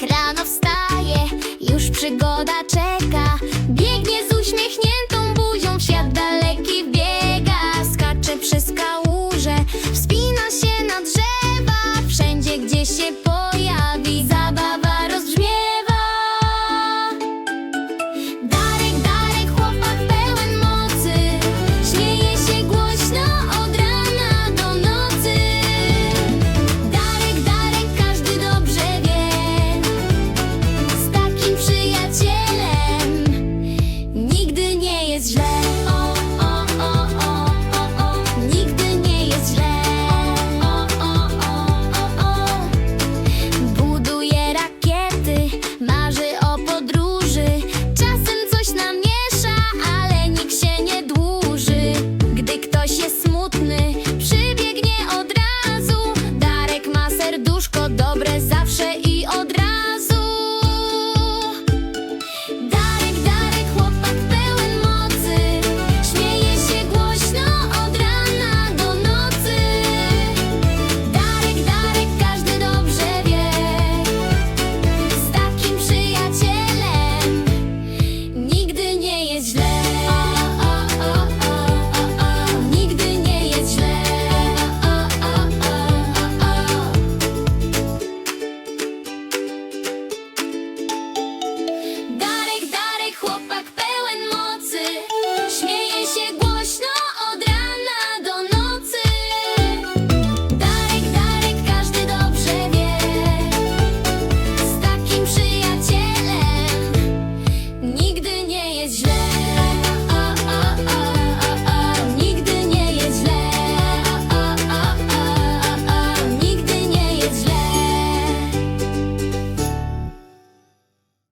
Tak rano wstaje, już przygoda czeka.